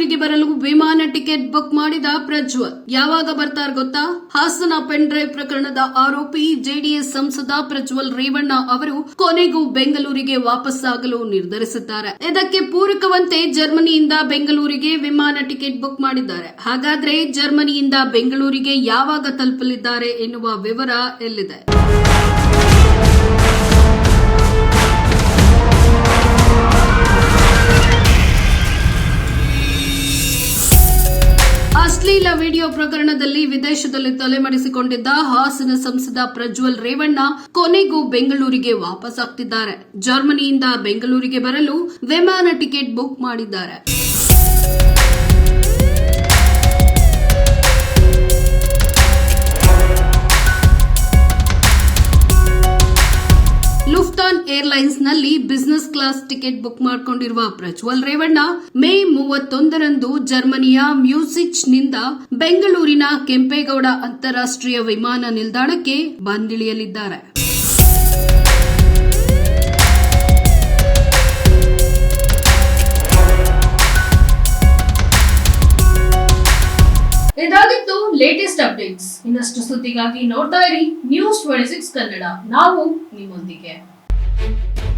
ಬೆಂಗಳೂರಿಗೆ ಬರಲು ವಿಮಾನ ಟಿಕೆಟ್ ಬುಕ್ ಮಾಡಿದ ಪ್ರಜ್ವಲ್. ಯಾವಾಗ ಬರ್ತಾರ ಗೊತ್ತಾ? ಹಾಸನ ಪೆನ್ ಡ್ರೈವ್ ಪ್ರಕರಣದ ಆರೋಪಿ ಜೆಡಿಎಸ್ ಸಂಸದ ಪ್ರಜ್ವಲ್ ರೇವಣ್ಣ ಅವರು ಕೊನೆಗೂ ಬೆಂಗಳೂರಿಗೆ ವಾಪಸ್ಸಾಗಲು ನಿರ್ಧರಿಸಿದ್ದಾರೆ. ಇದಕ್ಕೆ ಪೂರಕವಂತೆ ಜರ್ಮನಿಯಿಂದ ಬೆಂಗಳೂರಿಗೆ ವಿಮಾನ ಟಿಕೆಟ್ ಬುಕ್ ಮಾಡಿದ್ದಾರೆ. ಹಾಗಾದ್ರೆ ಜರ್ಮನಿಯಿಂದ ಬೆಂಗಳೂರಿಗೆ ಯಾವಾಗ ತಲುಪಲಿದ್ದಾರೆ ಎನ್ನುವ ವಿವರ ಎಲ್ಲಿದೆ? ಅಶ್ಲೀಲ ವಿಡಿಯೋ ಪ್ರಕರಣದಲ್ಲಿ ವಿದೇಶದಲ್ಲಿ ತಲೆಮರೆಸಿಕೊಂಡಿದ್ದ ಹಾಸನ ಸಂಸದ ಪ್ರಜ್ವಲ್ ರೇವಣ್ಣ ಕೊನೆಗೂ ಬೆಂಗಳೂರಿಗೆ ವಾಪಸ್ ಆಗ್ತಿದ್ದಾರೆ. ಜರ್ಮನಿಯಿಂದ ಬೆಂಗಳೂರಿಗೆ ಬರಲು ವಿಮಾನ ಟಿಕೆಟ್ ಬುಕ್ ಮಾಡಿದ್ದಾರೆ. ಏರ್ಲೈನ್ಸ್ನಲ್ಲಿ ಬಿಸಿನೆಸ್ ಕ್ಲಾಸ್ ಟಿಕೆಟ್ ಬುಕ್ ಮಾಡಿಕೊಂಡಿರುವ ಪ್ರಜ್ವಲ್ ರೇವಣ್ಣ, ಮೇ ಮೂವತ್ತೊಂದರಂದು ಜರ್ಮನಿಯ ಮ್ಯೂಸಿಚ್ನಿಂದ ಬೆಂಗಳೂರಿನ ಕೆಂಪೇಗೌಡ ಅಂತಾರಾಷ್ಟ್ರೀಯ ವಿಮಾನ ನಿಲ್ದಾಣಕ್ಕೆ ಬಂದಿಳಿಯಲಿದ್ದಾರೆ. ಇದಾಗಿತ್ತು ಲೇಟೆಸ್ಟ್ ಅಪ್ಡೇಟ್ಸ್ ಇನ್ನಷ್ಟು ಸುದ್ದಿಗಾಗಿ ನೋಡ್ತಾ ಇರಿ ನ್ಯೂಸ್ ಟ್ವೆಂಟಿ ಸಿಕ್ಸ್ ಕನ್ನಡ. ನಾವು ನಿಮ್ಮೊಂದಿಗೆ. Thank you.